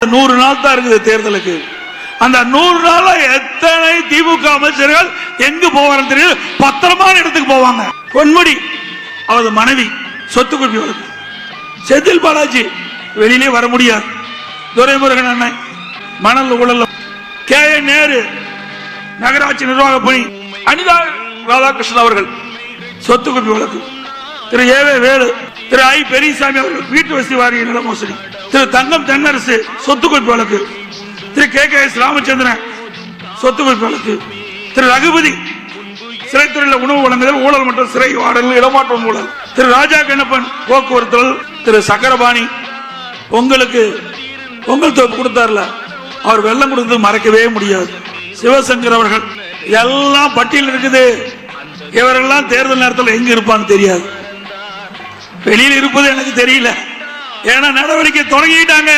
நூறு நாள் தான் இருக்குது தேர்தலுக்கு. அந்த நூறு நாள்ல எத்தனை திமுக அமைச்சர்கள் எங்கு போவாங்க தெரியும் பத்திரமான இடத்துக்கு போவாங்க. பொன்முடி அவரது மனைவி சொத்து குவிப்பு வழக்கு. செந்தில் பாலாஜி வெளியிலே வர முடியாது. துரைமுருகன் அண்ணன் மணல் ஊழல் கே. என் நேரு நகராட்சி நிர்வாக பணி. அனிதா ராதாகிருஷ்ணன் அவர்கள் சொத்து குவிப்பு வழக்கு. திரு. ஏ. வேலு திரு. ஐ. பெரியசாமி அவர்கள் வீட்டு வசதி வாரிய நில மோசடி திரு தங்கம் தென்னரசு சொத்து குவிப்பு வழக்கு. திரு கே. கே. எஸ். ராமச்சந்திரன் சொத்து குவிப்பு வழக்கு. திரு ரகுபதி சிறைத்துறையில் உணவு வழங்குதல் ஊழல் மற்றும் சிறை வாடல் இடமாற்றம் ஊழல். திரு ராஜா கண்ணப்பன் போக்குவரத்து திரு சக்கரபாணி உங்களுக்கு பொங்கல் தொகுப்பு கொடுத்தார்ல. அவர் வெள்ளம் கொடுத்தது மறக்கவே முடியாது. சிவசங்கர் அவர்கள் எல்லாம் பட்டியல் இருக்குது. இவரெல்லாம் தேர்தல் நேரத்தில் எங்க இருப்பான்னு தெரியாது. வெளியில் இருப்பது எனக்கு தெரியல. ஏன்னா நடவடிக்கை தொடங்கிட்டாங்க.